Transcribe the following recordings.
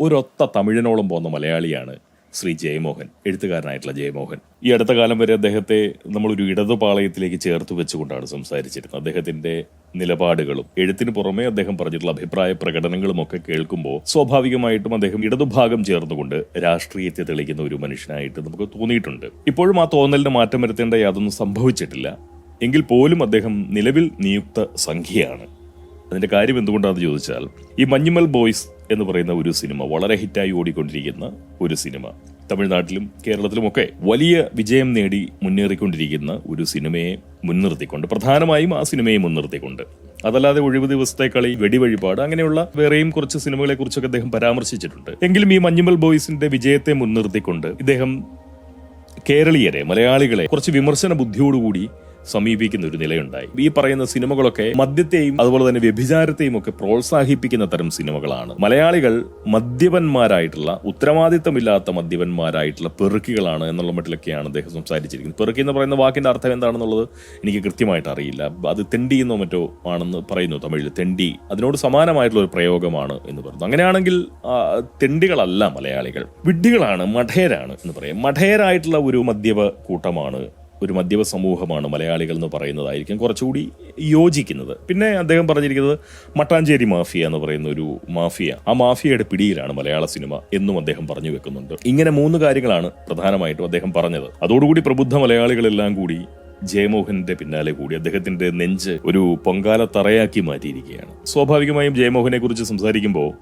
ഒരൊത്ത തമിഴിനോളം പോകുന്ന മലയാളിയാണ് ശ്രീ ജയമോഹൻ എഴുത്തുകാരനായിട്ടുള്ള ജയമോഹൻ. ഈ അടുത്ത കാലം വരെ അദ്ദേഹത്തെ നമ്മളൊരു ഇടതുപാളയത്തിലേക്ക് ചേർത്ത് വെച്ചുകൊണ്ടാണ് സംസാരിച്ചിരുന്നത്. അദ്ദേഹത്തിന്റെ നിലപാടുകളും എഴുത്തിന് പുറമെ അദ്ദേഹം പറഞ്ഞിട്ടുള്ള അഭിപ്രായ പ്രകടനങ്ങളും ഒക്കെ കേൾക്കുമ്പോൾ സ്വാഭാവികമായിട്ടും അദ്ദേഹം ഇടതുഭാഗം ചേർന്നുകൊണ്ട് രാഷ്ട്രീയത്തെ തെളിക്കുന്ന ഒരു മനുഷ്യനായിട്ട് നമുക്ക് തോന്നിയിട്ടുണ്ട്. ഇപ്പോഴും ആ തോന്നലിന് മാറ്റം വരുത്തേണ്ട യാതൊന്നും സംഭവിച്ചിട്ടില്ല. എങ്കിൽ പോലും അദ്ദേഹം നിലവിൽ നിയുക്ത സംഖ്യയാണ്. അതിന്റെ കാര്യം എന്തുകൊണ്ടാണെന്ന് ചോദിച്ചാൽ ഈ മഞ്ഞുമൽ ബോയ്സ് എന്ന് പറയുന്ന ഒരു സിനിമ വളരെ ഹിറ്റായി ഓടിക്കൊണ്ടിരിക്കുന്ന ഒരു സിനിമ. തമിഴ്നാട്ടിലും കേരളത്തിലും ഒക്കെ വലിയ വിജയം നേടി മുന്നേറിക്കൊണ്ടിരിക്കുന്ന ഒരു സിനിമയെ മുൻനിർത്തിക്കൊണ്ട് പ്രധാനമായും ആ സിനിമയെ മുൻനിർത്തിക്കൊണ്ട്. അതല്ലാതെ ഒഴിവ് ദിവസത്തെ കളി വെടിവഴിപാട് അങ്ങനെയുള്ള വേറെയും കുറച്ച് സിനിമകളെ കുറിച്ചൊക്കെ അദ്ദേഹം പരാമർശിച്ചിട്ടുണ്ട്. എങ്കിലും ഈ മഞ്ഞുമൽ ബോയ്സിന്റെ വിജയത്തെ മുൻനിർത്തിക്കൊണ്ട് ഇദ്ദേഹം കേരളീയരെ മലയാളികളെ കുറച്ച് വിമർശന ബുദ്ധിയോടുകൂടി സമീപിക്കുന്ന ഒരു നിലയുണ്ടായി. ഈ പറയുന്ന സിനിമകളൊക്കെ മദ്യത്തെയും അതുപോലെ തന്നെ വ്യഭിചാരത്തെയും ഒക്കെ പ്രോത്സാഹിപ്പിക്കുന്ന തരം സിനിമകളാണ്. മലയാളികൾ മദ്യപന്മാരായിട്ടുള്ള ഉത്തരവാദിത്തമില്ലാത്ത മദ്യപന്മാരായിട്ടുള്ള പെറുക്കികളാണ് എന്നുള്ള മട്ടിലൊക്കെയാണ് അദ്ദേഹം സംസാരിച്ചിരിക്കുന്നത്. പെറുക്കി എന്ന് പറയുന്ന വാക്കിന്റെ അർത്ഥം എന്താണെന്നുള്ളത് എനിക്ക് കൃത്യമായിട്ട് അറിയില്ല. അത് തെണ്ടി എന്നോ മറ്റോ ആണെന്ന് പറയുന്നു തമിഴിൽ. തെണ്ടി അതിനോട് സമാനമായിട്ടുള്ള ഒരു പ്രയോഗമാണ് എന്ന് പറയുന്നു. അങ്ങനെയാണെങ്കിൽ തെണ്ടികളല്ല മലയാളികൾ. വിഡ്ഢികളാണ് മഠേരാണ് എന്ന് പറയാം. മഠേരായിട്ടുള്ള ഒരു മദ്യപ കൂട്ടമാണ് ഒരു മദ്യപ സമൂഹമാണ് മലയാളികൾ എന്ന് പറയുന്നതായിരിക്കും കുറച്ചുകൂടി യോജിക്കുന്നത്. പിന്നെ അദ്ദേഹം പറഞ്ഞിരിക്കുന്നത് മട്ടാഞ്ചേരി മാഫിയ എന്ന് പറയുന്ന ഒരു മാഫിയ. ആ മാഫിയയുടെ പിടിയിലാണ് മലയാള സിനിമ എന്നും അദ്ദേഹം പറഞ്ഞു വെക്കുന്നുണ്ട്. ഇങ്ങനെ മൂന്ന് കാര്യങ്ങളാണ് പ്രധാനമായിട്ടും അദ്ദേഹം പറഞ്ഞത്. അതോടുകൂടി പ്രബുദ്ധ മലയാളികളെല്ലാം കൂടി ജയമോഹന്റെ പിന്നാലെ കൂടി അദ്ദേഹത്തിന്റെ നെഞ്ച് ഒരു പൊങ്കാല തറയാക്കി മാറ്റിയിരിക്കുകയാണ്. സ്വാഭാവികമായും ജയമോഹനെ കുറിച്ച് സംസാരിക്കുമ്പോൾ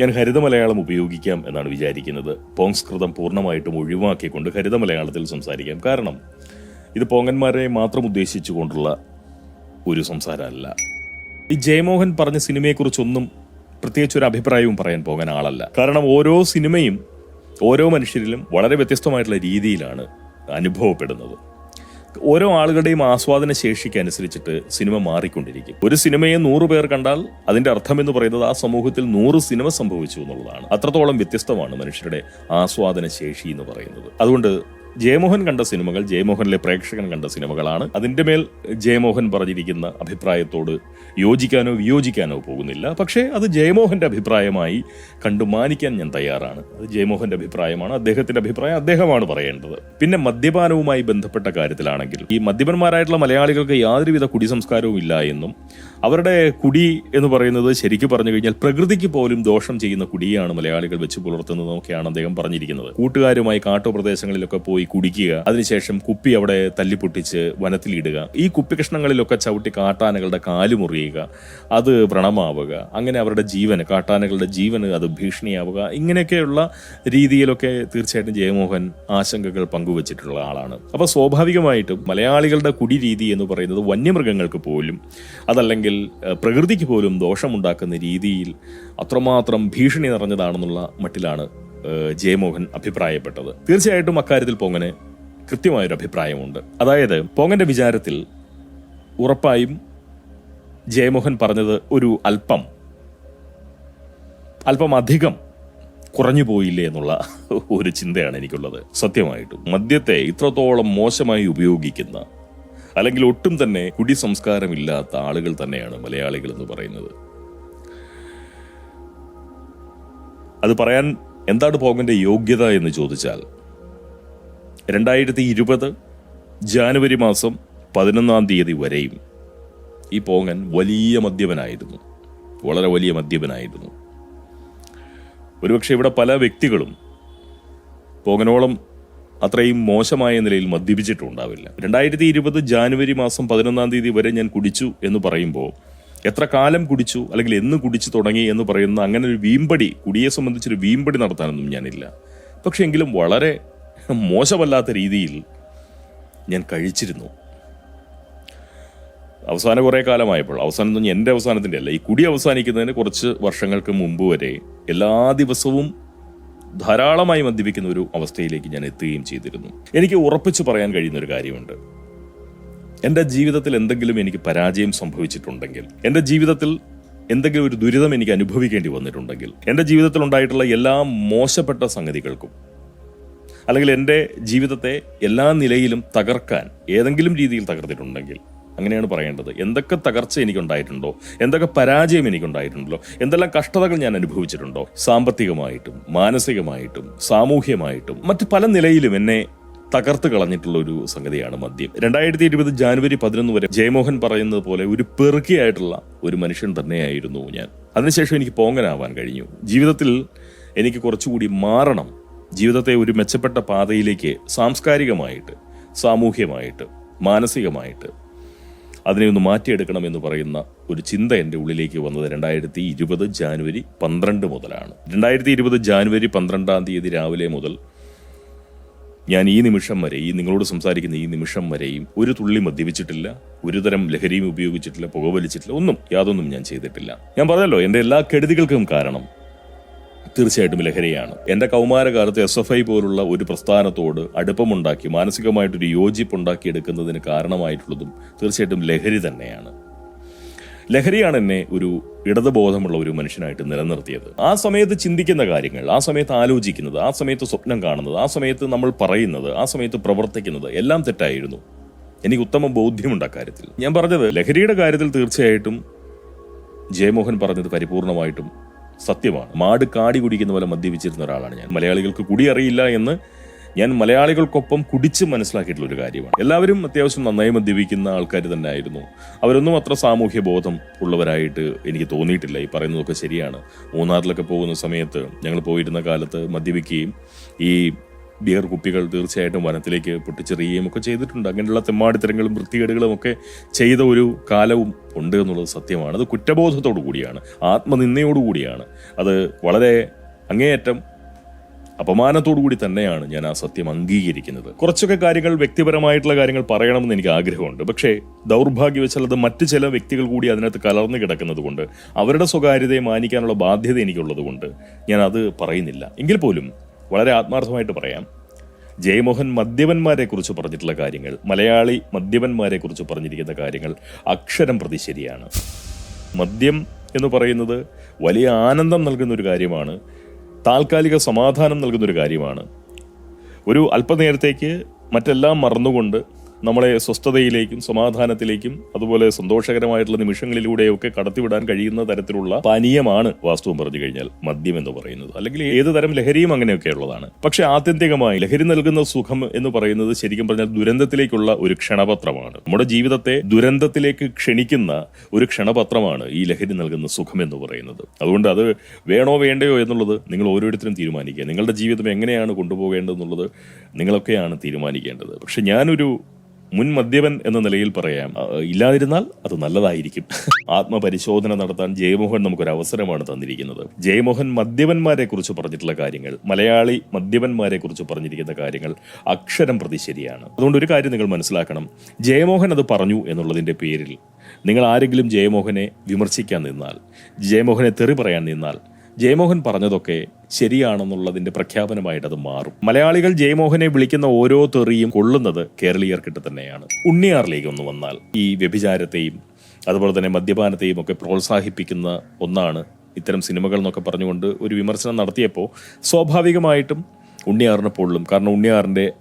ഞാൻ ഹരിത മലയാളം ഉപയോഗിക്കാം എന്നാണ് വിചാരിക്കുന്നത്. പോങ്സ്കൃതം പൂർണമായിട്ടും ഒഴിവാക്കിക്കൊണ്ട് ഹരിത മലയാളത്തിൽ സംസാരിക്കാം. കാരണം ഇത് പോങ്ങന്മാരെ മാത്രം ഉദ്ദേശിച്ചുകൊണ്ടുള്ള ഒരു സംസാരമല്ല. ഈ ജയമോഹൻ പറഞ്ഞ സിനിമയെക്കുറിച്ചൊന്നും പ്രത്യേകിച്ച് ഒരു അഭിപ്രായവും പറയാൻ പോകാൻ ആളല്ല. കാരണം ഓരോ സിനിമയും ഓരോ മനുഷ്യരിലും വളരെ വ്യത്യസ്തമായിട്ടുള്ള രീതിയിലാണ് അനുഭവപ്പെടുന്നത്. ഓരോ ആളുകളുടെയും ആസ്വാദന ശേഷിക്ക് അനുസരിച്ചിട്ട് സിനിമ മാറിക്കൊണ്ടിരിക്കും. ഒരു സിനിമയെ നൂറ് പേർ കണ്ടാൽ അതിന്റെ അർത്ഥം എന്ന് പറയുന്നത് ആ സമൂഹത്തിൽ നൂറ് സിനിമ സംഭവിച്ചു എന്നുള്ളതാണ്. അത്രത്തോളം വ്യത്യസ്തമാണ് മനുഷ്യരുടെ ആസ്വാദന ശേഷി എന്ന് പറയുന്നത്. അതുകൊണ്ട് ജയമോഹൻ കണ്ട സിനിമകൾ ജയമോഹനിലെ പ്രേക്ഷകൻ കണ്ട സിനിമകളാണ്. അതിന്റെ മേൽ ജയമോഹൻ പറഞ്ഞിരിക്കുന്ന അഭിപ്രായത്തോട് യോജിക്കാനോ വിയോജിക്കാനോ പോകുന്നില്ല. പക്ഷേ അത് ജയമോഹന്റെ അഭിപ്രായമായി കണ്ടു മാനിക്കാൻ ഞാൻ തയ്യാറാണ്. അത് ജയമോഹന്റെ അഭിപ്രായമാണ് അദ്ദേഹത്തിന്റെ അഭിപ്രായം അദ്ദേഹമാണ് പറയേണ്ടത്. പിന്നെ മദ്യപാനവുമായി ബന്ധപ്പെട്ട കാര്യത്തിലാണെങ്കിൽ ഈ മദ്യപന്മാരായിട്ടുള്ള മലയാളികൾക്ക് യാതൊരുവിധ കുടി സംസ്കാരവും ഇല്ല എന്നും അവരുടെ കുടി എന്ന് പറയുന്നത് ശരിക്കും പറഞ്ഞു കഴിഞ്ഞാൽ പ്രകൃതിക്ക് പോലും ദോഷം ചെയ്യുന്ന കുടിയാണ് മലയാളികൾ വെച്ച് പുലർത്തുന്നതെന്നൊക്കെയാണ് അദ്ദേഹം പറഞ്ഞിരിക്കുന്നത്. കൂട്ടുകാരുമായി കാട്ടുപ്രദേശങ്ങളിലൊക്കെ പോയി കുടിക്കുക. അതിനുശേഷം കുപ്പി അവിടെ തല്ലിപ്പൊട്ടിച്ച് വനത്തിലിടുക. ഈ കുപ്പി കഷ്ണങ്ങളിലൊക്കെ ചവിട്ടി കാട്ടാനകളുടെ കാൽ മുറിയുക. അത് വ്രണമാവുക. അങ്ങനെ അവരുടെ ജീവന് കാട്ടാനകളുടെ ജീവന് അത് ഭീഷണിയാവുക. ഇങ്ങനെയൊക്കെയുള്ള രീതിയിലൊക്കെ തീർച്ചയായിട്ടും ജയമോഹൻ ആശങ്കകൾ പങ്കുവച്ചിട്ടുള്ള ആളാണ്. അപ്പൊ സ്വാഭാവികമായിട്ടും മലയാളികളുടെ കുടി രീതി എന്ന് പറയുന്നത് വന്യമൃഗങ്ങൾക്ക് പോലും അതല്ലെങ്കിൽ പ്രകൃതിക്ക് പോലും ദോഷമുണ്ടാക്കുന്ന രീതിയിൽ അത്രമാത്രം ഭീഷണി നിറഞ്ഞതാണെന്നുള്ള മട്ടിലാണ് ജയമോഹൻ അഭിപ്രായപ്പെട്ടത്. തീർച്ചയായിട്ടും അക്കാര്യത്തിൽ പൊങ്ങന് കൃത്യമായൊരു അഭിപ്രായമുണ്ട്. അതായത് പോങ്ങന്റെ വിചാരത്തിൽ ഉറപ്പായും ജയമോഹൻ പറഞ്ഞത് ഒരു അല്പം അല്പം അധികം കുറഞ്ഞു പോയില്ലേ എന്നുള്ള ഒരു ചിന്തയാണ് എനിക്കുള്ളത്. സത്യമായിട്ടും. മദ്യത്തെ ഇത്രത്തോളം മോശമായി ഉപയോഗിക്കുന്ന അല്ലെങ്കിൽ ഒട്ടും തന്നെ കുടി സംസ്കാരമില്ലാത്ത ആളുകൾ തന്നെയാണ് മലയാളികൾ എന്ന് പറയുന്നത്. അത് പറയാൻ എന്താണ് പോകന്റെ യോഗ്യത എന്ന് ചോദിച്ചാൽ രണ്ടായിരത്തി ഇരുപത് ജാനുവരി മാസം പതിനൊന്നാം തീയതി വരെയും ഈ പോങ്ങൻ വലിയ മദ്യപനായിരുന്നു വളരെ വലിയ മദ്യപനായിരുന്നു. ഒരുപക്ഷെ ഇവിടെ പല വ്യക്തികളും പോങ്ങനോളം അത്രയും മോശമായ നിലയിൽ മദ്യപിച്ചിട്ടുണ്ടാവില്ല. രണ്ടായിരത്തി ഇരുപത് ജാനുവരി മാസം പതിനൊന്നാം തീയതി വരെ ഞാൻ കുടിച്ചു എന്ന് പറയുമ്പോൾ എത്ര കാലം കുടിച്ചു അല്ലെങ്കിൽ എന്ന് കുടിച്ചു തുടങ്ങി എന്ന് പറയുന്ന അങ്ങനെ ഒരു വീമ്പടി കുടിയെ സംബന്ധിച്ചൊരു വീമ്പടി നടത്താനൊന്നും ഞാനില്ല. പക്ഷെ എങ്കിലും വളരെ മോശമല്ലാത്ത രീതിയിൽ ഞാൻ കഴിച്ചിരുന്നു. അവസാന കുറേ കാലമായപ്പോൾ അവസാനം എന്ന് പറഞ്ഞാൽ എന്റെ അവസാനത്തിന്റെ അല്ല ഈ കുടി അവസാനിക്കുന്നതിന് കുറച്ച് വർഷങ്ങൾക്ക് മുമ്പ് വരെ എല്ലാ ദിവസവും ധാരാളമായി മദ്യപിക്കുന്ന ഒരു അവസ്ഥയിലേക്ക് ഞാൻ എത്തുകയും ചെയ്തിരുന്നു. എനിക്ക് ഉറപ്പിച്ച് പറയാൻ കഴിയുന്ന ഒരു കാര്യമുണ്ട്. എന്റെ ജീവിതത്തിൽ എന്തെങ്കിലും എനിക്ക് പരാജയം സംഭവിച്ചിട്ടുണ്ടെങ്കിൽ എന്റെ ജീവിതത്തിൽ എന്തെങ്കിലും ഒരു ദുരിതം എനിക്ക് അനുഭവിക്കേണ്ടി വന്നിട്ടുണ്ടെങ്കിൽ എന്റെ ജീവിതത്തിൽ ഉണ്ടായിട്ടുള്ള എല്ലാ മോശപ്പെട്ട സംഗതികൾക്കും അല്ലെങ്കിൽ എന്റെ ജീവിതത്തെ എല്ലാ നിലയിലും തകർക്കാൻ ഏതെങ്കിലും രീതിയിൽ തകർത്തിട്ടുണ്ടെങ്കിൽ അങ്ങനെയാണ് പറയേണ്ടത്. എന്തൊക്കെ തകർച്ച എനിക്കുണ്ടായിട്ടുണ്ടോ? എന്തൊക്കെ പരാജയം എനിക്കുണ്ടായിട്ടുണ്ടല്ലോ? എന്തെല്ലാം കഷ്ടതകൾ ഞാൻ അനുഭവിച്ചിട്ടുണ്ടോ? സാമ്പത്തികമായിട്ടും മാനസികമായിട്ടും സാമൂഹ്യമായിട്ടും മറ്റ് പല നിലയിലും എന്നെ തകർത്ത് കളഞ്ഞിട്ടുള്ള ഒരു സംഗതിയാണ് മദ്യം. രണ്ടായിരത്തി ഇരുപത് ജാനുവരി പതിനൊന്ന് വരെ ജയമോഹൻ പറയുന്നത് പോലെ ഒരു പെറുക്കിയായിട്ടുള്ള ഒരു മനുഷ്യൻ തന്നെയായിരുന്നു ഞാൻ. അതിനുശേഷം എനിക്ക് പോങ്ങനാവാൻ കഴിഞ്ഞു. ജീവിതത്തിൽ എനിക്ക് കുറച്ചുകൂടി മാറണം. ജീവിതത്തെ ഒരു മെച്ചപ്പെട്ട പാതയിലേക്ക് സാംസ്കാരികമായിട്ട് സാമൂഹ്യമായിട്ട് മാനസികമായിട്ട് അതിനെ ഒന്ന് മാറ്റിയെടുക്കണം എന്ന് പറയുന്ന ഒരു ചിന്ത എന്റെ ഉള്ളിലേക്ക് വന്നത് രണ്ടായിരത്തി ഇരുപത് ജാനുവരി പന്ത്രണ്ട് മുതലാണ്. രണ്ടായിരത്തി ഇരുപത് ജാനുവരി പന്ത്രണ്ടാം തീയതി രാവിലെ മുതൽ ഞാൻ ഈ നിമിഷം വരെ ഈ നിങ്ങളോട് സംസാരിക്കുന്ന ഈ നിമിഷം വരെയും ഒരു തുള്ളി മദ്യപിച്ചിട്ടില്ല ഒരു തരം ലഹരിയും ഉപയോഗിച്ചിട്ടില്ല പുകവലിച്ചിട്ടില്ല ഒന്നും യാതൊന്നും ഞാൻ ചെയ്തിട്ടില്ല. ഞാൻ പറഞ്ഞല്ലോ എന്റെ എല്ലാ കെടുതികൾക്കും കാരണം തീർച്ചയായിട്ടും ലഹരിയാണ്. എന്റെ കൗമാരകാലത്ത് എസ് എഫ് ഐ പോലുള്ള ഒരു പ്രസ്ഥാനത്തോട് അടുപ്പമുണ്ടാക്കി മാനസികമായിട്ടൊരു യോജിപ്പുണ്ടാക്കിയെടുക്കുന്നതിന് കാരണമായിട്ടുള്ളതും തീർച്ചയായിട്ടും ലഹരി തന്നെയാണ്. ലഹരിയാണ് എന്നെ ഒരു ഇടതുബോധമുള്ള ഒരു മനുഷ്യനായിട്ട് നിലനിർത്തിയത്. ആ സമയത്ത് ചിന്തിക്കുന്ന കാര്യങ്ങൾ ആ സമയത്ത് ആലോചിക്കുന്നത് ആ സമയത്ത് സ്വപ്നം കാണുന്നത് ആ സമയത്ത് നമ്മൾ പറയുന്നത് ആ സമയത്ത് പ്രവർത്തിക്കുന്നത് എല്ലാം തെറ്റായിരുന്നു. എനിക്ക് ഉത്തമ ബോധ്യമുണ്ട് അക്കാര്യത്തിൽ ഞാൻ പറഞ്ഞത് ലഹരിയുടെ കാര്യത്തിൽ തീർച്ചയായിട്ടും ജയമോഹൻ പറഞ്ഞത് പരിപൂർണമായിട്ടും സത്യമാണ്. മാട് കാടി കുടിക്കുന്ന പോലെ മദ്യപിച്ചിരുന്ന ഒരാളാണ് ഞാൻ. മലയാളികൾക്ക് കുടിയറിയില്ല എന്ന് ഞാൻ മലയാളികൾക്കൊപ്പം കുടിച്ച് മനസ്സിലാക്കിയിട്ടുള്ള ഒരു കാര്യമാണ്. എല്ലാവരും അത്യാവശ്യം നന്നായി മദ്യപിക്കുന്ന ആൾക്കാർ തന്നെ ആയിരുന്നു അവരൊന്നും അത്ര സാമൂഹ്യ ബോധം ഉള്ളവരായിട്ട് എനിക്ക് തോന്നിയിട്ടില്ല. ഈ പറയുന്നതൊക്കെ ശരിയാണ്. മൂന്നാറിലൊക്കെ പോകുന്ന സമയത്ത് ഞങ്ങൾ പോയിരുന്ന കാലത്ത് മദ്യപിക്കുകയും ഈ ബിയർ കുപ്പികൾ തീർച്ചയായിട്ടും വനത്തിലേക്ക് പൊട്ടിച്ചെറിയുകയും ഒക്കെ ചെയ്തിട്ടുണ്ട്. അങ്ങനെയുള്ള തെമ്മാടിത്തരങ്ങളും വൃത്തികേടുകളും ഒക്കെ ചെയ്ത ഒരു കാലവും ഉണ്ട് എന്നുള്ളത് സത്യമാണ്. അത് കുറ്റബോധത്തോടു കൂടിയാണ്. ആത്മനിന്ദയോടു കൂടിയാണ്. അത് വളരെ അങ്ങേയറ്റം അപമാനത്തോടു കൂടി തന്നെയാണ് ഞാൻ ആ സത്യം അംഗീകരിക്കുന്നത്. കുറച്ചൊക്കെ കാര്യങ്ങൾ വ്യക്തിപരമായിട്ടുള്ള കാര്യങ്ങൾ പറയണമെന്ന് എനിക്ക് ആഗ്രഹമുണ്ട്. പക്ഷേ ദൗർഭാഗ്യവശാൽ അത് മറ്റു ചില വ്യക്തികൾ കൂടി അതിനകത്ത് കലർന്നു കിടക്കുന്നതുകൊണ്ട് അവരുടെ സ്വകാര്യതയെ മാനിക്കാനുള്ള ബാധ്യത എനിക്കുള്ളതുകൊണ്ട് ഞാൻ അത് പറയുന്നില്ല. എങ്കിൽ പോലും വളരെ ആത്മാർത്ഥമായിട്ട് പറയാം. ജയമോഹൻ മദ്യപന്മാരെ കുറിച്ച് പറഞ്ഞിട്ടുള്ള കാര്യങ്ങൾ മലയാളി മദ്യപന്മാരെ കുറിച്ച് പറഞ്ഞിരിക്കുന്ന കാര്യങ്ങൾ അക്ഷരം പ്രതി ശരിയാണ്. മദ്യം എന്ന് പറയുന്നത് വലിയ ആനന്ദം നൽകുന്ന ഒരു കാര്യമാണ്. താൽക്കാലിക സമാധാനം നൽകുന്ന ഒരു കാര്യമാണ്. ഒരു അല്പനേരത്തേക്ക് മറ്റെല്ലാം മറന്നുകൊണ്ട് നമ്മളെ സ്വസ്ഥതയിലേക്കും സമാധാനത്തിലേക്കും അതുപോലെ സന്തോഷകരമായിട്ടുള്ള നിമിഷങ്ങളിലൂടെയൊക്കെ കടത്തിവിടാൻ കഴിയുന്ന തരത്തിലുള്ള പാനീയമാണ് വാസ്തവം പറഞ്ഞു കഴിഞ്ഞാൽ മദ്യം എന്ന് പറയുന്നത്. അല്ലെങ്കിൽ ഏത് തരം ലഹരിയും അങ്ങനെയൊക്കെ ഉള്ളതാണ് പക്ഷെ ആത്യന്തികമായി ലഹരി നൽകുന്ന സുഖം എന്ന് പറയുന്നത് ശരിക്കും പറഞ്ഞാൽ ദുരന്തത്തിലേക്കുള്ള ഒരു ക്ഷണപത്രമാണ്. നമ്മുടെ ജീവിതത്തെ ദുരന്തത്തിലേക്ക് ക്ഷണിക്കുന്ന ഒരു ക്ഷണപത്രമാണ് ഈ ലഹരി നൽകുന്ന സുഖം എന്ന് പറയുന്നത്. അതുകൊണ്ട് അത് വേണോ വേണ്ടയോ എന്നുള്ളത് നിങ്ങൾ ഓരോരുത്തരും തീരുമാനിക്കുക. നിങ്ങളുടെ ജീവിതം എങ്ങനെയാണ് കൊണ്ടുപോകേണ്ടതെന്നുള്ളത് നിങ്ങളൊക്കെയാണ് തീരുമാനിക്കേണ്ടത്. പക്ഷെ ഞാനൊരു മുൻ മദ്യപൻ എന്ന നിലയിൽ പറയാം. ഇല്ലാതിരുന്നാൽ അത് നല്ലതായിരിക്കും. ആത്മപരിശോധന നടത്താൻ ജയമോഹൻ നമുക്കൊരു അവസരമാണ് തന്നിരിക്കുന്നത്. ജയമോഹൻ മദ്യപന്മാരെ കുറിച്ച് പറഞ്ഞിട്ടുള്ള കാര്യങ്ങൾ മലയാളി മദ്യപന്മാരെ കുറിച്ച് പറഞ്ഞിരിക്കുന്ന കാര്യങ്ങൾ അക്ഷരം പ്രതി ശരിയാണ്. അതുകൊണ്ട് ഒരു കാര്യം നിങ്ങൾ മനസ്സിലാക്കണം. ജയമോഹൻ അത് പറഞ്ഞു എന്നുള്ളതിന്റെ പേരിൽ നിങ്ങൾ ആരെങ്കിലും ജയമോഹനെ വിമർശിക്കാൻ നിന്നാൽ ജയമോഹനെ തെറി പറയാൻ നിന്നാൽ ജയമോഹൻ പറഞ്ഞതൊക്കെ ശരിയാണെന്നുള്ളതിന്റെ പ്രഖ്യാപനമായിട്ട് അത് മാറും. മലയാളികൾ ജയമോഹനെ വിളിക്കുന്ന ഓരോ തെറിയും കൊള്ളുന്നത് കേരളീയർക്കിട്ട് തന്നെയാണ്. ഉണ്ണിയാറിലേക്ക് ഒന്ന് വന്നാൽ ഈ വ്യഭിചാരത്തെയും അതുപോലെ തന്നെ മദ്യപാനത്തെയും ഒക്കെ പ്രോത്സാഹിപ്പിക്കുന്ന ഒന്നാണ് ഇത്തരം സിനിമകൾ എന്നൊക്കെ പറഞ്ഞുകൊണ്ട് ഒരു വിമർശനം നടത്തിയപ്പോൾ സ്വാഭാവികമായിട്ടും ഉണ്ണിയാറിനെ പൊള്ളും. കാരണം ഉണ്ണിയാറിന്റെ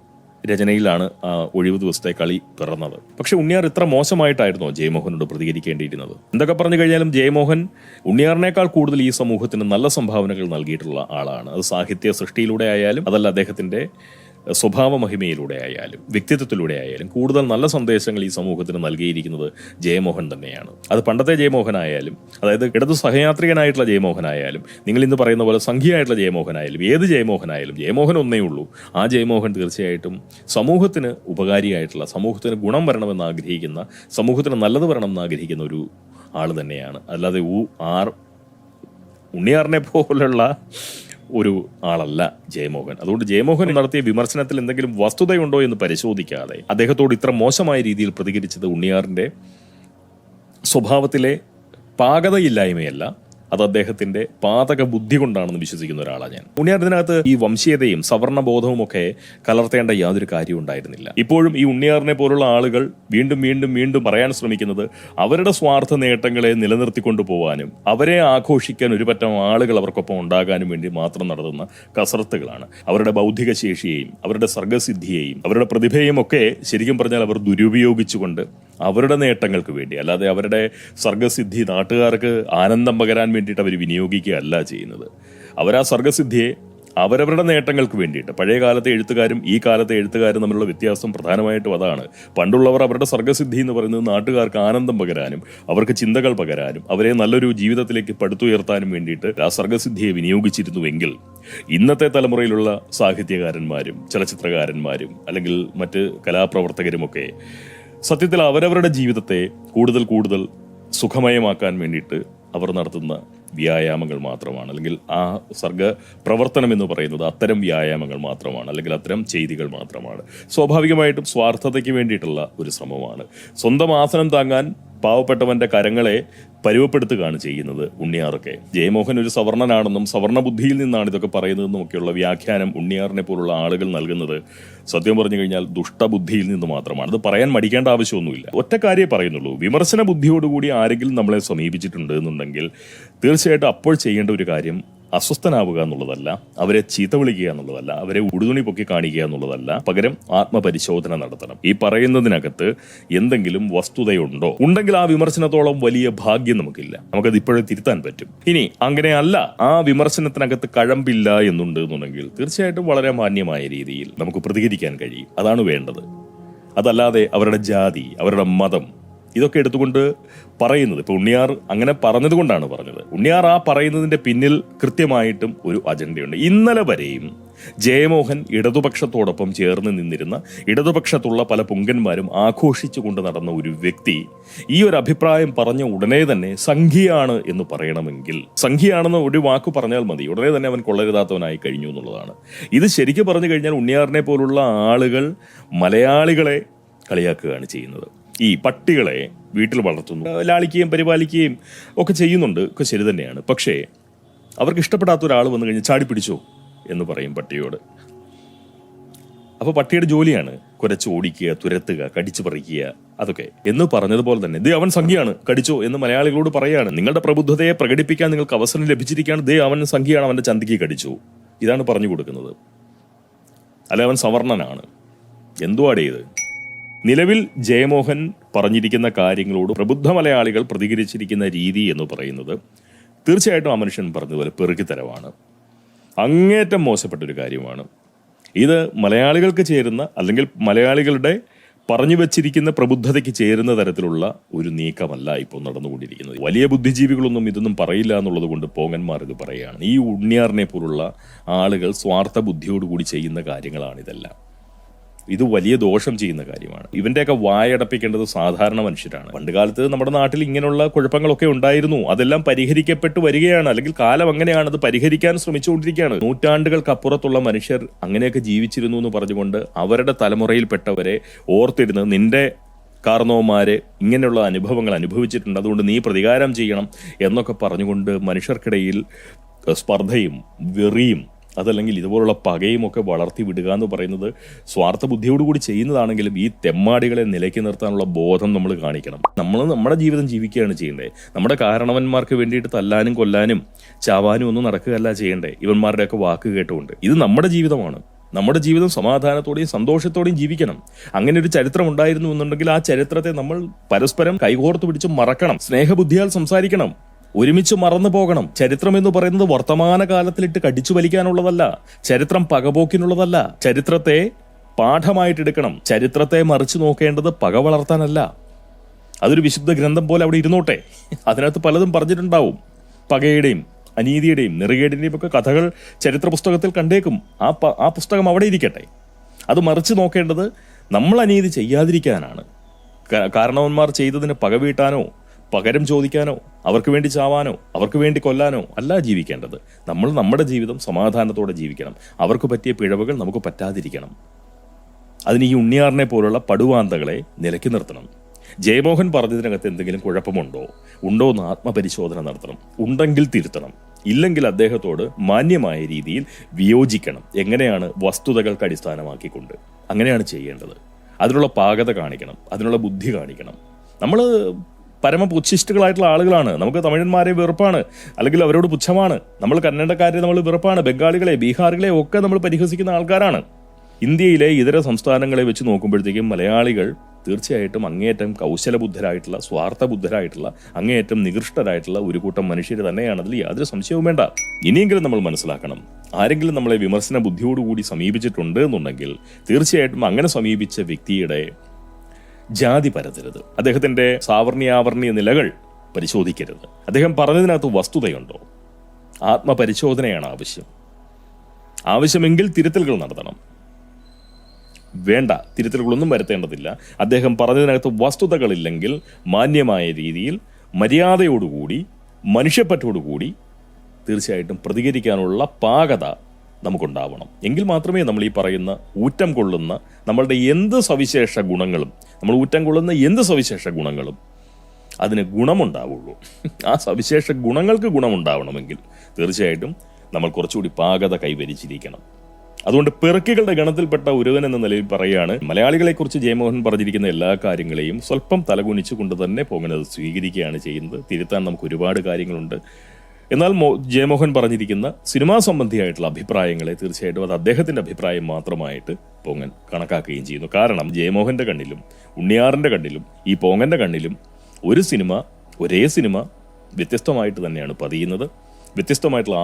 രചനയിലാണ് ആ ഒഴിവ് ദിവസത്തെ കളി പിറന്നത്. പക്ഷെ ഉണ്ണിയാർ ഇത്ര മോശമായിട്ടായിരുന്നോ ജയമോഹനോട് പ്രതികരിക്കേണ്ടിയിരുന്നത്? എന്തൊക്കെ പറഞ്ഞു കഴിഞ്ഞാലും ജയമോഹൻ ഉണ്ണിയാറിനേക്കാൾ കൂടുതൽ ഈ സമൂഹത്തിന് നല്ല സംഭാവനകൾ നൽകിയിട്ടുള്ള ആളാണ്. അത് സാഹിത്യ സൃഷ്ടിയിലൂടെ ആയാലും അതല്ല അദ്ദേഹത്തിന്റെ സ്വഭാവ മഹിമയിലൂടെ ആയാലും വ്യക്തിത്വത്തിലൂടെ ആയാലും കൂടുതൽ നല്ല സന്ദേശങ്ങൾ ഈ സമൂഹത്തിന് നൽകിയിരിക്കുന്നത് ജയമോഹൻ തന്നെയാണ്. അത് പണ്ടത്തെ ജയമോഹൻ ആയാലും അതായത് ഇടതു സഹയാത്രികനായിട്ടുള്ള ജയമോഹൻ ആയാലും നിങ്ങൾ ഇന്ന് പറയുന്ന പോലെ സംഖ്യയായിട്ടുള്ള ജയമോഹൻ ആയാലും ഏത് ജയമോഹൻ ആയാലും ജയമോഹൻ ഒന്നേ ഉള്ളൂ. ആ ജയമോഹൻ തീർച്ചയായിട്ടും സമൂഹത്തിന് ഉപകാരിയായിട്ടുള്ള സമൂഹത്തിന് ഗുണം വരണമെന്ന് ആഗ്രഹിക്കുന്ന സമൂഹത്തിന് നല്ലത് വരണമെന്ന് ആഗ്രഹിക്കുന്ന ഒരു ആൾ തന്നെയാണ്. അല്ലാതെ ഉ ആർ ഉണ്ണിയാറിനെ പോലുള്ള ഒരു ആളല്ല ജയമോഹൻ. അതുകൊണ്ട് ജയമോഹൻ നടത്തിയ വിമർശനത്തിൽ എന്തെങ്കിലും വസ്തുതയുണ്ടോ എന്ന് പരിശോധിക്കാതെ അദ്ദേഹത്തോട് ഇത്ര മോശമായ രീതിയിൽ പ്രതികരിച്ചത് ഉണ്ണിയാറിന്റെ സ്വഭാവത്തിലെ പാകതയില്ലായ്മയല്ല അത് അദ്ദേഹത്തിന്റെ പാതക ബുദ്ധി കൊണ്ടാണെന്ന് വിശ്വസിക്കുന്ന ഒരാളാണ് ഞാൻ. ഉണ്ണിയാർ ഇതിനകത്ത് ഈ വംശീയതയും സവർണ ബോധവും ഒക്കെ കലർത്തേണ്ട യാതൊരു കാര്യവും ഉണ്ടായിരുന്നില്ല. ഇപ്പോഴും ഈ ഉണ്ണിയാറിനെ പോലുള്ള ആളുകൾ വീണ്ടും വീണ്ടും വീണ്ടും പറയാൻ ശ്രമിക്കുന്നത് അവരുടെ സ്വാർത്ഥ നേട്ടങ്ങളെ നിലനിർത്തിക്കൊണ്ടു പോവാനും അവരെ ആഘോഷിക്കാൻ ഒരുപറ്റം ആളുകൾ അവർക്കൊപ്പം ഉണ്ടാകാനും വേണ്ടി മാത്രം നടത്തുന്ന കസർത്തുകളാണ് അവരുടെ ബൗദ്ധിക ശേഷിയെയും അവരുടെ സർഗസിദ്ധിയെയും അവരുടെ പ്രതിഭയെയും ഒക്കെ ശരിക്കും പറഞ്ഞാൽ അവർ ദുരുപയോഗിച്ചുകൊണ്ട് അവരുടെ നേട്ടങ്ങൾക്ക് വേണ്ടി അല്ലാതെ അവരുടെ സർഗസിദ്ധി നാട്ടുകാർക്ക് ആനന്ദം പകരാൻ വേണ്ടിയിട്ട് അവർ വിനിയോഗിക്കുകയല്ല ചെയ്യുന്നത്. അവർ ആ സർഗസിദ്ധിയെ അവരവരുടെ നേട്ടങ്ങൾക്ക് വേണ്ടിയിട്ട്. പഴയ കാലത്തെ എഴുത്തുകാരും ഈ കാലത്തെ എഴുത്തുകാരും തമ്മിലുള്ള വ്യത്യാസം പ്രധാനമായിട്ടും അതാണ്. പണ്ടുള്ളവർ അവരുടെ സർഗസിദ്ധി എന്ന് പറയുന്നത് നാട്ടുകാർക്ക് ആനന്ദം പകരാനും അവർക്ക് ചിന്തകൾ പകരാനും അവരെ നല്ലൊരു ജീവിതത്തിലേക്ക് പടുത്തുയർത്താനും വേണ്ടിയിട്ട് ആ സർഗസിദ്ധിയെ വിനിയോഗിച്ചിരുന്നുവെങ്കിൽ ഇന്നത്തെ തലമുറയിലുള്ള സാഹിത്യകാരന്മാരും ചലച്ചിത്രകാരന്മാരും അല്ലെങ്കിൽ മറ്റ് കലാപ്രവർത്തകരുമൊക്കെ സത്യത്തിൽ അവരവരുടെ ജീവിതത്തെ കൂടുതൽ കൂടുതൽ സുഖമയമാക്കാൻ വേണ്ടിയിട്ട് അവർ നടത്തുന്ന വ്യായാമങ്ങൾ മാത്രമാണ്. അല്ലെങ്കിൽ ആ സർഗ പ്രവർത്തനം എന്ന് പറയുന്നത് അത്തരം വ്യായാമങ്ങൾ മാത്രമാണ്. അല്ലെങ്കിൽ അത്തരം ചെയ്തികൾ മാത്രമാണ്. സ്വാഭാവികമായിട്ടും സ്വാർത്ഥതയ്ക്ക് വേണ്ടിയിട്ടുള്ള ഒരു ശ്രമമാണ്. സ്വന്തം ആസനം താങ്ങാൻ പാവപ്പെട്ടവന്റെ കരങ്ങളെ പരുവപ്പെടുത്തുകയാണ് ചെയ്യുന്നത് ഉണ്ണിയാറൊക്കെ. ജയമോഹൻ ഒരു സവർണനാണെന്നും സവർണ ബുദ്ധിയിൽ നിന്നാണ് ഇതൊക്കെ പറയുന്നതെന്നും ഒക്കെയുള്ള വ്യാഖ്യാനം ഉണ്ണിയാറിനെ പോലുള്ള ആളുകൾ നൽകുന്നത് സത്യം പറഞ്ഞു കഴിഞ്ഞാൽ ദുഷ്ടബുദ്ധിയിൽ നിന്ന് മാത്രമാണ്. അത് പറയാൻ മടിക്കേണ്ട ആവശ്യമൊന്നുമില്ല. ഒറ്റ കാര്യമേ പറയുന്നുള്ളൂ. വിമർശന ബുദ്ധിയോടുകൂടി ആരെങ്കിലും നമ്മളെ സമീപിച്ചിട്ടുണ്ട് എന്നുണ്ടെങ്കിൽ തീർച്ചയായിട്ടും അപ്പോൾ ചെയ്യേണ്ട ഒരു കാര്യം അസ്വസ്ഥനാവുക എന്നുള്ളതല്ല അവരെ ചീത്ത വിളിക്കുക എന്നുള്ളതല്ല അവരെ ഉടുതുണി പൊക്കി കാണിക്കുക എന്നുള്ളതല്ല പകരം ആത്മപരിശോധന നടത്തണം. ഈ പറയുന്നതിനകത്ത് എന്തെങ്കിലും വസ്തുതയുണ്ടോ? ഉണ്ടെങ്കിൽ ആ വിമർശനത്തോളം വലിയ ഭാഗ്യം നമുക്കില്ല. നമുക്കത് ഇപ്പോഴേ തിരുത്താൻ പറ്റും. ഇനി അങ്ങനെയല്ല ആ വിമർശനത്തിനകത്ത് കഴമ്പില്ല എന്നുണ്ട് എന്നുണ്ടെങ്കിൽ തീർച്ചയായിട്ടും വളരെ മാന്യമായ രീതിയിൽ നമുക്ക് പ്രതികരിക്കാൻ കഴിയും. അതാണ് വേണ്ടത്. അതല്ലാതെ അവരുടെ ജാതി അവരുടെ മതം ഇതൊക്കെ എടുത്തുകൊണ്ട് പറയുന്നത്. ഇപ്പൊ ഉണ്ണിയാർ അങ്ങനെ പറഞ്ഞതുകൊണ്ടാണ് പറഞ്ഞത്. ഉണ്ണിയാർ ആ പറയുന്നതിന്റെ പിന്നിൽ കൃത്യമായിട്ടും ഒരു അജണ്ടയുണ്ട്. ഇന്നലെ വരെയും ജയമോഹൻ ഇടതുപക്ഷത്തോടൊപ്പം ചേർന്ന് നിന്നിരുന്ന ഇടതുപക്ഷത്തുള്ള പല പുങ്കന്മാരും ആഘോഷിച്ചു കൊണ്ട് നടന്ന ഒരു വ്യക്തി ഈ ഒരു അഭിപ്രായം പറഞ്ഞ ഉടനെ തന്നെ സംഘിയാണ് എന്ന് പറയണമെങ്കിൽ സംഘിയാണെന്ന് ഒരു വാക്ക് പറഞ്ഞാൽ മതി. ഉടനെ തന്നെ അവൻ കൊള്ളരുതാത്തവനായി കഴിഞ്ഞു എന്നുള്ളതാണ്. ഇത് ശരിക്കും പറഞ്ഞു കഴിഞ്ഞാൽ ഉണ്ണിയാറിനെ പോലുള്ള ആളുകൾ മലയാളികളെ കളിയാക്കുകയാണ് ചെയ്യുന്നത്. ഈ പട്ടികളെ വീട്ടിൽ വളർത്തുന്നു. ലാളിക്കുകയും പരിപാലിക്കുകയും ഒക്കെ ചെയ്യുന്നുണ്ട്. ഒക്കെ ശരി തന്നെയാണ്. പക്ഷേ അവർക്ക് ഇഷ്ടപ്പെടാത്ത ഒരാൾ വന്നു കഴിഞ്ഞാൽ ചാടി പിടിച്ചോ എന്ന് പറയും പട്ടിയോട്. അപ്പൊ പട്ടിയുടെ ജോലിയാണ് കുരച്ച് ഓടിക്കുക തുരത്തുക കടിച്ചു പറിക്കുക അതൊക്കെ. എന്ന് പറഞ്ഞതുപോലെ തന്നെ ദേ അവൻ സംഖ്യയാണ് കടിച്ചോ എന്ന് മലയാളികളോട് പറയാണ്. നിങ്ങളുടെ പ്രബുദ്ധതയെ പ്രകടിപ്പിക്കാൻ നിങ്ങൾക്ക് അവസരം ലഭിച്ചിരിക്കുകയാണ് ദേ അവൻ സംഖ്യയാണ് അവന്റെ ചന്തിക്ക് കടിച്ചു. ഇതാണ് പറഞ്ഞു കൊടുക്കുന്നത്. അല്ല അവൻ സവർണനാണ് എന്തോ ഇത് നിലവിൽ ജയമോഹൻ പറഞ്ഞിരിക്കുന്ന കാര്യങ്ങളോട് പ്രബുദ്ധ മലയാളികൾ പ്രതികരിച്ചിരിക്കുന്ന രീതി എന്ന് പറയുന്നത് തീർച്ചയായിട്ടും ആ മനുഷ്യൻ പറഞ്ഞതുപോലെ പെറുക്കിത്തരവാണ് അങ്ങേറ്റം മോശപ്പെട്ട ഒരു കാര്യമാണ്. ഇത് മലയാളികൾക്ക് ചേരുന്ന അല്ലെങ്കിൽ മലയാളികളുടെ പറഞ്ഞു വച്ചിരിക്കുന്ന പ്രബുദ്ധതയ്ക്ക് ചേരുന്ന തരത്തിലുള്ള ഒരു നീക്കമല്ല ഇപ്പോൾ നടന്നുകൊണ്ടിരിക്കുന്നത്. വലിയ ബുദ്ധിജീവികളൊന്നും ഇതൊന്നും പറയില്ല എന്നുള്ളത് കൊണ്ട് പോങ്ങന്മാർ ഇത് പറയുകയാണ്. ഈ ഉണ്ണിയാറിനെ പോലുള്ള ആളുകൾ സ്വാർത്ഥ ബുദ്ധിയോടുകൂടി ചെയ്യുന്ന കാര്യങ്ങളാണ് ഇതെല്ലാം ഇത് വലിയ ദോഷം ചെയ്യുന്ന കാര്യമാണ്. ഇവന്റെയൊക്കെ വായടപ്പിക്കേണ്ടത് സാധാരണ മനുഷ്യരാണ്. പണ്ട് കാലത്ത് നമ്മുടെ നാട്ടിൽ ഇങ്ങനെയുള്ള കുഴപ്പങ്ങളൊക്കെ ഉണ്ടായിരുന്നു. അതെല്ലാം പരിഹരിക്കപ്പെട്ടു വരികയാണ്. അല്ലെങ്കിൽ കാലം അങ്ങനെയാണ്. അത് പരിഹരിക്കാൻ ശ്രമിച്ചുകൊണ്ടിരിക്കുകയാണ്. നൂറ്റാണ്ടുകൾക്കപ്പുറത്തുള്ള മനുഷ്യർ അങ്ങനെയൊക്കെ ജീവിച്ചിരുന്നു എന്ന് പറഞ്ഞുകൊണ്ട് അവരുടെ തലമുറയിൽപ്പെട്ടവരെ ഓർത്തിരുന്ന് നിന്റെ കാർന്നവന്മാര് ഇങ്ങനെയുള്ള അനുഭവങ്ങൾ അനുഭവിച്ചിട്ടുണ്ട്. അതുകൊണ്ട് നീ പ്രതികാരം ചെയ്യണം എന്നൊക്കെ പറഞ്ഞുകൊണ്ട് മനുഷ്യർക്കിടയിൽ സ്പർദ്ധയും വെറിയും അതല്ലെങ്കിൽ ഇതുപോലുള്ള പകയും ഒക്കെ വളർത്തി വിടുക എന്ന് പറയുന്നത് സ്വാർത്ഥ ബുദ്ധിയോടുകൂടി ചെയ്യുന്നതാണെങ്കിലും ഈ തെമ്മാടികളെ നിലയ്ക്ക് നിർത്താനുള്ള ബോധം നമ്മൾ കാണിക്കണം. നമ്മൾ നമ്മുടെ ജീവിതം ജീവിക്കുകയാണ് ചെയ്യേണ്ടത്. നമ്മുടെ കാരണവന്മാർക്ക് വേണ്ടിയിട്ട് തല്ലാനും കൊല്ലാനും ചാവാനും ഒന്നും നടക്കുകയല്ല ചെയ്യേണ്ടേ ഇവന്മാരുടെയൊക്കെ വാക്ക് കേട്ടുകൊണ്ട്. ഇത് നമ്മുടെ ജീവിതമാണ്. നമ്മുടെ ജീവിതം സമാധാനത്തോടെയും സന്തോഷത്തോടെയും ജീവിക്കണം. അങ്ങനെ ഒരു ചരിത്രം ഉണ്ടായിരുന്നു എന്നുണ്ടെങ്കിൽ ആ ചരിത്രത്തെ നമ്മൾ പരസ്പരം കൈകോർത്ത് പിടിച്ച് മറക്കണം. സ്നേഹബുദ്ധിയാൽ സംസാരിക്കണം. ഒരുമിച്ച് മറന്നു പോകണം ചരിത്രം എന്ന് പറയുന്നത് വർത്തമാന കാലത്തിലിട്ട് കടിച്ചു വലിക്കാനുള്ളതല്ല. ചരിത്രം പകപോക്കിനുള്ളതല്ല. ചരിത്രത്തെ പാഠമായിട്ടെടുക്കണം. ചരിത്രത്തെ മറിച്ചു നോക്കേണ്ടത് പക വളർത്താനല്ല. അതൊരു വിശുദ്ധ ഗ്രന്ഥം പോലെ അവിടെ ഇരുന്നോട്ടെ. അതിനകത്ത് പലതും പറഞ്ഞിട്ടുണ്ടാവും. പകയുടെയും അനീതിയുടെയും നെറുകേടിന്റെയും ഒക്കെ കഥകൾ ചരിത്ര പുസ്തകത്തിൽ കണ്ടേക്കും. ആ ആ പുസ്തകം അവിടെ ഇരിക്കട്ടെ. അത് മറിച്ച് നോക്കേണ്ടത് നമ്മൾ അനീതി ചെയ്യാതിരിക്കാനാണ്. കാരണവന്മാർ ചെയ്തതിന് പക വീട്ടാനോ പകരം ചോദിക്കാനോ അവർക്ക് വേണ്ടി ചാവാനോ അവർക്ക് വേണ്ടി കൊല്ലാനോ അല്ല ജീവിക്കേണ്ടത്. നമ്മൾ നമ്മുടെ ജീവിതം സമാധാനത്തോടെ ജീവിക്കണം. അവർക്ക് പറ്റിയ പിഴവുകൾ നമുക്ക് പറ്റാതിരിക്കണം. അതിന് ഈ ഉണ്ണിയാറിനെ പോലുള്ള പടുവാന്തകളെ നിലക്കി നിർത്തണം. ജയമോഹൻ പറഞ്ഞതിനകത്ത് എന്തെങ്കിലും കുഴപ്പമുണ്ടോ? ഉണ്ടോ എന്ന് ആത്മപരിശോധന നടത്തണം. ഉണ്ടെങ്കിൽ തിരുത്തണം. ഇല്ലെങ്കിൽ അദ്ദേഹത്തോട് മാന്യമായ രീതിയിൽ വിയോജിക്കണം. എങ്ങനെയാണ് വസ്തുതകൾക്ക് അടിസ്ഥാനമാക്കിക്കൊണ്ട്. അങ്ങനെയാണ് ചെയ്യേണ്ടത്. അതിനുള്ള പാകത കാണിക്കണം. അതിനുള്ള ബുദ്ധി കാണിക്കണം. നമ്മൾ പരമപുച്ഛിഷ്ടുകളായിട്ടുള്ള ആളുകളാണ്. നമുക്ക് തമിഴന്മാരെ വെറുപ്പാണ്. അല്ലെങ്കിൽ അവരോട് പുച്ഛമാണ്. നമ്മൾ കന്നഡക്കാരെ നമ്മൾ വെറുപ്പാണ്. ബംഗാളികളെ ബീഹാറുകളെ ഒക്കെ നമ്മൾ പരിഹസിക്കുന്ന ആൾക്കാരാണ്. ഇന്ത്യയിലെ ഇതര സംസ്ഥാനങ്ങളെ വെച്ച് നോക്കുമ്പോഴത്തേക്കും മലയാളികൾ തീർച്ചയായിട്ടും അങ്ങേയറ്റം കൗശലബുദ്ധരായിട്ടുള്ള സ്വാർത്ഥബുദ്ധരായിട്ടുള്ള അങ്ങേയറ്റം നികൃഷ്ടരായിട്ടുള്ള ഒരു കൂട്ടം മനുഷ്യർ തന്നെയാണ്. അതിൽ യാതൊരു സംശയവും വേണ്ട. ഇനിയെങ്കിലും നമ്മൾ മനസ്സിലാക്കണം. ആരെങ്കിലും നമ്മളെ വിമർശന ബുദ്ധിയോടുകൂടി സമീപിച്ചിട്ടുണ്ട് എന്നുണ്ടെങ്കിൽ തീർച്ചയായിട്ടും അങ്ങനെ സമീപിച്ച വ്യക്തിയുടെ ജാതി പരതരുത് അദ്ദേഹത്തിന്റെ സാവർണീയാവർണീയ നിലകൾ പരിശോധിക്കരുത്. അദ്ദേഹം പറഞ്ഞതിനകത്ത് വസ്തുതയുണ്ടോ? ആത്മപരിശോധനയാണ് ആവശ്യം. ആവശ്യമെങ്കിൽ തിരുത്തലുകൾ നടത്തണം. വേണ്ട തിരുത്തലുകളൊന്നും വരുത്തേണ്ടതില്ല. അദ്ദേഹം പറഞ്ഞതിനകത്ത് വസ്തുതകളില്ലെങ്കിൽ മാന്യമായ രീതിയിൽ മര്യാദയോടുകൂടി മനുഷ്യപ്പറ്റോടുകൂടി തീർച്ചയായിട്ടും പ്രതികരിക്കാനുള്ള പാകത നമുക്കുണ്ടാവണം. എങ്കിൽ മാത്രമേ നമ്മൾ ഈ പറയുന്ന ഊറ്റം കൊള്ളുന്ന നമ്മളുടെ എന്ത് സവിശേഷ ഗുണങ്ങളും നമ്മൾ ഊറ്റം കൊള്ളുന്ന എന്ത് സവിശേഷ ഗുണങ്ങളും അതിന് ഗുണമുണ്ടാവുള്ളൂ. ആ സവിശേഷ ഗുണങ്ങൾക്ക് ഗുണമുണ്ടാവണമെങ്കിൽ തീർച്ചയായിട്ടും നമ്മൾ കുറച്ചുകൂടി പാകത കൈവരിച്ചിരിക്കണം. അതുകൊണ്ട് പെറുക്കികളുടെ ഗണത്തിൽപ്പെട്ട ഒരുവൻ എന്ന നിലയിൽ പറയുകയാണ് മലയാളികളെക്കുറിച്ച് ജയമോഹൻ പറഞ്ഞിരിക്കുന്ന എല്ലാ കാര്യങ്ങളെയും സ്വല്പം തലകുനിച്ചുകൊണ്ട് തന്നെ പോകുന്നത് സ്വീകരിക്കുകയാണ് ചെയ്യുന്നത്. തിരുത്താൻ നമുക്ക് ഒരുപാട് കാര്യങ്ങളുണ്ട്. എന്നാൽ ജയമോഹൻ പറഞ്ഞിരിക്കുന്ന സിനിമാ സംബന്ധിയായിട്ടുള്ള അഭിപ്രായങ്ങളെ തീർച്ചയായിട്ടും അത് അദ്ദേഹത്തിന്റെ അഭിപ്രായം മാത്രമായിട്ട് പോങ്ങൻ കണക്കാക്കുകയും ചെയ്യുന്നു. കാരണം ജയമോഹന്റെ കണ്ണിലും ഉണ്ണിയാറിന്റെ കണ്ണിലും ഈ പോങ്ങന്റെ കണ്ണിലും ഒരു സിനിമ ഒരേ സിനിമ വ്യത്യസ്തമായിട്ട് തന്നെയാണ് പതിയുന്നത്. വ്യത്യസ്തമായിട്ടുള്ള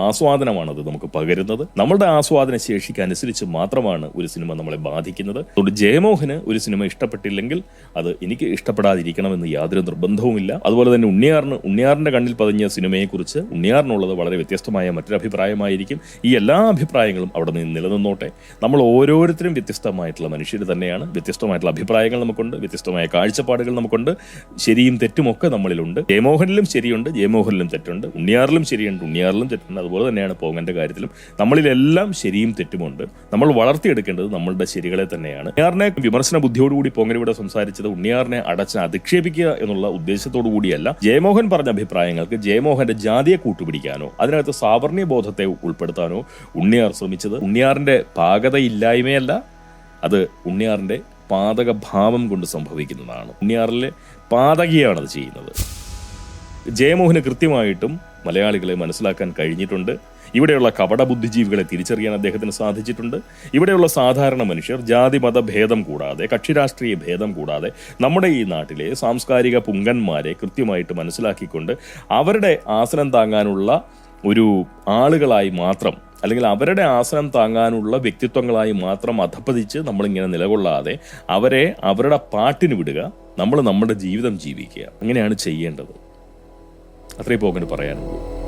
അത് നമുക്ക് പകരുന്നത്. നമ്മളുടെ ആസ്വാദന ശേഷിക്ക് അനുസരിച്ച് മാത്രമാണ് ഒരു സിനിമ നമ്മളെ ബാധിക്കുന്നത്. അതുകൊണ്ട് ജയമോഹന് ഒരു സിനിമ ഇഷ്ടപ്പെട്ടില്ലെങ്കിൽ അത് എനിക്ക് ഇഷ്ടപ്പെടാതിരിക്കണമെന്ന് യാതൊരു നിർബന്ധവുമില്ല. അതുപോലെ തന്നെ ഉണ്ണിയാറിന് ഉണ്ണിയാറിന്റെ കണ്ണിൽ പതിഞ്ഞ സിനിമയെക്കുറിച്ച് ഉണ്ണിയാറിനുള്ളത് വളരെ വ്യത്യസ്തമായ മറ്റൊരു അഭിപ്രായമായിരിക്കും ഈ എല്ലാ അഭിപ്രായങ്ങളും അവിടെ നിന്ന് നിലനിന്നോട്ടെ. നമ്മൾ ഓരോരുത്തരും വ്യത്യസ്തമായിട്ടുള്ള മനുഷ്യർ തന്നെയാണ്. വ്യത്യസ്തമായിട്ടുള്ള അഭിപ്രായങ്ങൾ നമുക്കുണ്ട്. വ്യത്യസ്തമായ കാഴ്ചപ്പാടുകൾ നമുക്കുണ്ട്. ശരിയും തെറ്റുമൊക്കെ നമ്മളിലുണ്ട്. ജയമോഹനിലും ശരിയുണ്ട്. ജയമോഹനിലും തെറ്റുണ്ട്. ഉണ്ണിയാറിലും ശരിയുണ്ട്. ഉണ്ണിയാറിലും തെറ്റുണ്ട് അതുപോലെ തന്നെയാണ് പോങ്ങന്റെ കാര്യത്തിലും. നമ്മളിലെല്ലാം ശരിയും തെറ്റുമുണ്ട് നമ്മൾ വളർത്തിയെടുക്കേണ്ടത് നമ്മളുടെ ശരികളെ തന്നെയാണ്. ഉണ്ണിയാറിനെ വിമർശന ബുദ്ധിയോടുകൂടി പോങ്ങൻ ഇവിടെ സംസാരിച്ചത് ഉണ്ണിയാറിനെ അടച്ച് അധിക്ഷേപിക്കുക എന്നുള്ള ഉദ്ദേശത്തോടു കൂടിയല്ല ജയമോഹൻ പറഞ്ഞ അഭിപ്രായങ്ങൾക്ക് ജയമോഹന്റെ ജാതിയെ കൂട്ടുപിടിക്കാനോ അതിനകത്ത് സാവർണ്യ ബോധത്തെ ഉൾപ്പെടുത്താനോ ഉണ്ണിയാർ ശ്രമിച്ചത്. ഉണ്ണിയാറിന്റെ പാകതയില്ലായ്മയല്ല അത് ഉണ്ണിയാറിന്റെ പാതകഭാവം കൊണ്ട് സംഭവിക്കുന്നതാണ്. ഉണ്ണിയാറിലെ പാതകിയാണത് ചെയ്യുന്നത്. ജയമോഹന് കൃത്യമായിട്ടും മലയാളികളെ മനസ്സിലാക്കാൻ കഴിഞ്ഞിട്ടുണ്ട്. ഇവിടെയുള്ള കപട ബുദ്ധിജീവികളെ തിരിച്ചറിയാൻ അദ്ദേഹത്തിന് സാധിച്ചിട്ടുണ്ട്. ഇവിടെയുള്ള സാധാരണ മനുഷ്യർ ജാതി മത ഭേദം കൂടാതെ കക്ഷി രാഷ്ട്രീയ ഭേദം കൂടാതെ നമ്മുടെ ഈ നാട്ടിലെ സാംസ്കാരിക പുങ്കന്മാരെ കൃത്യമായിട്ട് മനസ്സിലാക്കിക്കൊണ്ട് അവരുടെ ആസനം താങ്ങാനുള്ള ഒരു ആളുകളായി മാത്രം അല്ലെങ്കിൽ അവരുടെ ആസനം താങ്ങാനുള്ള വ്യക്തിത്വങ്ങളായി മാത്രം അധപ്പതിച്ച് നമ്മളിങ്ങനെ നിലകൊള്ളാതെ അവരെ അവരുടെ പാട്ടിന് വിടുക നമ്മൾ നമ്മുടെ ജീവിതം ജീവിക്കുക. അങ്ങനെയാണ് ചെയ്യേണ്ടത്. അത്രേ പോകന് പറയാനുള്ളൂ.